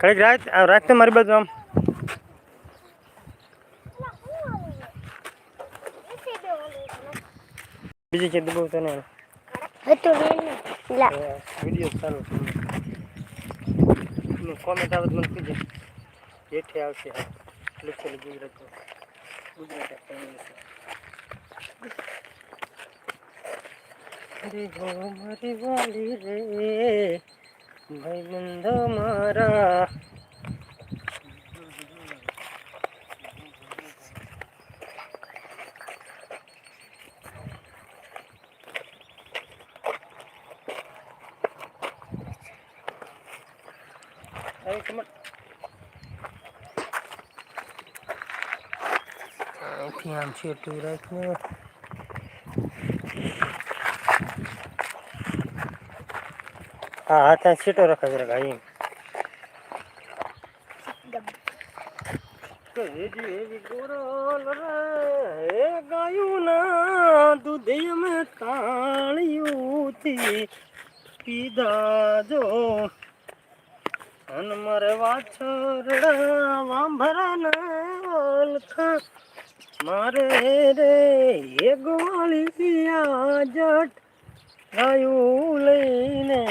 કંઈક આ રાખતે મારી બાજુ આમ. બીજી છે દબાવ તને હતું લા વીડિયો ચાલુ છે. કોમેન્ટ આવે તો મને કીધે હેઠે આવશે. લખેલું ગુજરાતી. ગુજરાતી અરે હો મારી વાલી રે. ભાઈ બંધો મારા Ay, come on. અહીંથી આમ છેટું રાખને હા હા, ત્યાં સીટો રખાય જરા ભાઈ હેજી હેજી રે, હે ગાયું ના દૂધ અમે તાળીઓથી પીધા જો અન મારે વાછરડા, વાંભરાના ઓલખા મારે રે એ ગોળિયા જટ ગાયું લઈને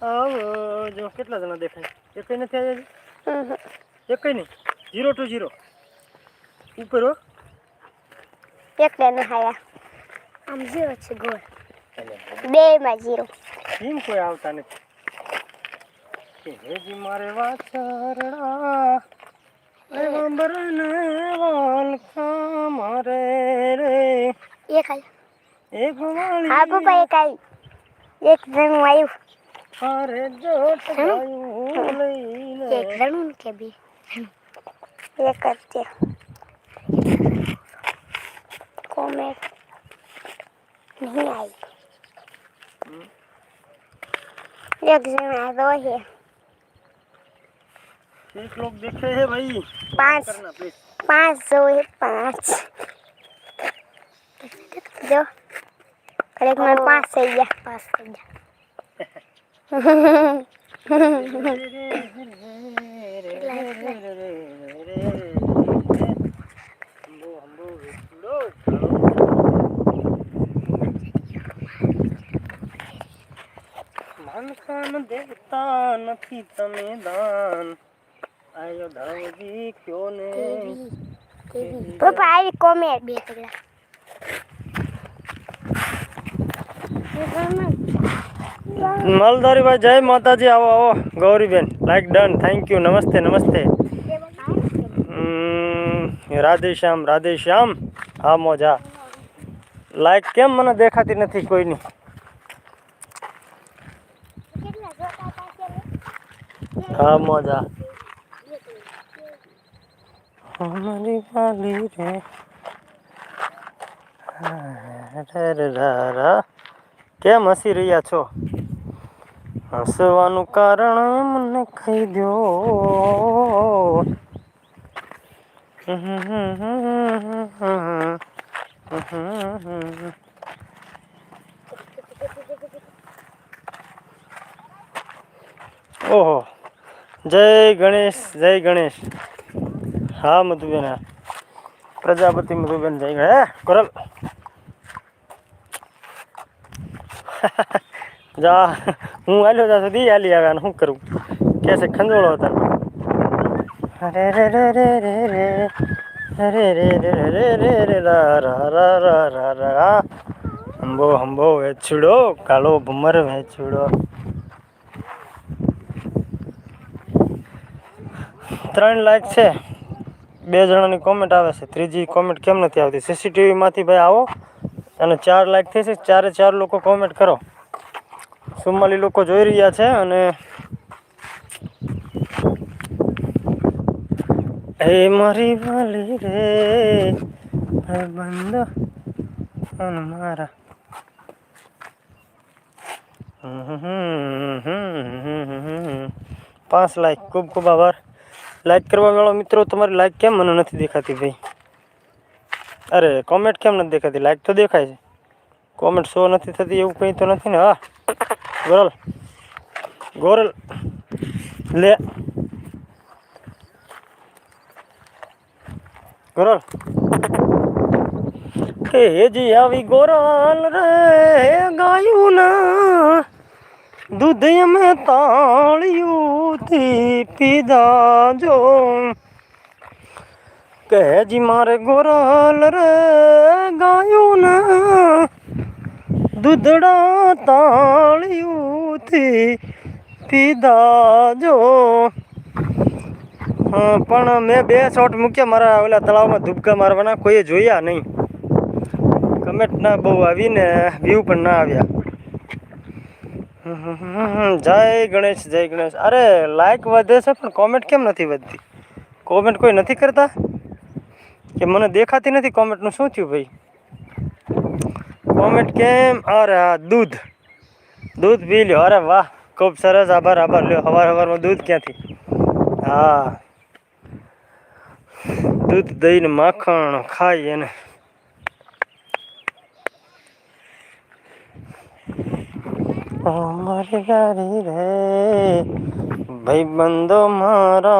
જો કેટલા જણા દેખાય? એકઈ નથી આવ્યા એકઈ નહીં? ઝીરો ટુ ઝીરો ઉપર હો. એકને નહાયા આમ ઝીરો છે ગોળ બે માં ઝીરો જીમ કોઈ આવતા નથી. કે હેજી મારે વાછરડા વાંભરાને વાલખા મારે રે. એક આય એ ગોવાળી હા પપ્પા એક આય એક જણું આવ્યું. અરે જોટ ગાયું લઈને એક જણું ને કે બે એક જ છે કોમેન્ટ નહીં આવી એક જણ આવ્યો છે एक लोग देखे हैं भाई पाँच। करना प्लीज પાંચ જો એ પાંચ જો એક માં પાંચ થઈ ગયા પાંચ થઈ ગયા માનખાન દેવતા નથી તમે દાન. આયો ધવજી કયો ને? પપ્પા આવી કોમેન્ટ બે તગડા મલધારી ભાઈ જય માતાજી. આવો આવો, Gauriben. Like done thank you નમસ્તે નમસ્તે. રાધેશ્યામ રાધે શ્યામ રાધે શ્યામ હા, મોજા. લાઈક કેમ મને દેખાતી નથી કોઈની? હા, મોજા. અમારી વાલી. કેમ હસી રહ્યા છો? હસવાનું કારણ મને કહી દો. ઓહો. જય ગણેશ જય ગણેશ. હા, મધુબેન, હા. પ્રજાપતિ મધુબેન, જય ગણેશ. કોરલ જા, હું હાલ્યો જા સુધી હાલી આવ્યા ને શું કરું? કે છે, ખંજોળો હતા. અરે રે રે રે રે રે, અરે રે રે રે રે રે રે, રા રા રા રા રા. હંબો હંબો વેચુડો, કાળો ભમર વેચુડો. ત્રણ લાખ છે. બે જણાની કોમેન્ટ આવે છે. ત્રીજી કોમેન્ટ કેમ નથી આવતી? સીસીટીવીમાંથી ભાઈ આવો અને ચાર લાખ થઈ છે. ચારે ચાર લોકો કોમેન્ટ કરો. ચુમ્માલી લોકો જોઈ રહ્યા છે અને હે મારી વાલી રે બંધ અને મારા. પાંચ લાઈક ખૂબ ખૂબ આભાર. લાઈક કરવા વાળો મિત્રો, તમારી લાઈક કેમ મને નથી દેખાતી ભાઈ? અરે કોમેન્ટ કેમ નથી દેખાતી? લાઈક તો દેખાય છે. કોમેન્ટ શો નથી થતી, એવું કંઈ તો નથી ને, હા. ગોરલ. ગોરલ. લે. ગોરલ. હેજી આવી ગોરલ રે, હે ગાયું ના. દૂધ અમે તાળિયું થી પીધા જો. કહેજી મારે ગોરલ રે, ગાયું ના. દૂધડા તાળિયુંથી પીધા જો. પણ મેં બે શોટ મૂક્યા મારા ઓલા તળાવમાં ધુબકા મારવાના, કોઈએ જોયા નહીં. કમેન્ટ ના બહુ આવીને વ્યૂ પણ ના આવ્યા. જય ગણેશ જય ગણેશ. અરે લાઈક વધે છે, પણ કોમેન્ટ કેમ નથી વધતી? કોમેન્ટ કોઈ નથી કરતા? કે મને દેખાતી નથી કોમેન્ટનું શું થયું ભાઈ? કોમેન્ટ કેમ? અરે દૂધ. દૂધ પી લ્યો. અરે વાહ, ખૂબ સરસ. આભાર આભાર. લ્યો, હવાર સવારમાં દૂધ ક્યાંથી? હા. દૂધ દહીં માખણ ખાઈ એને અમારી ગાડી રે. ભાઈ બંધો મારા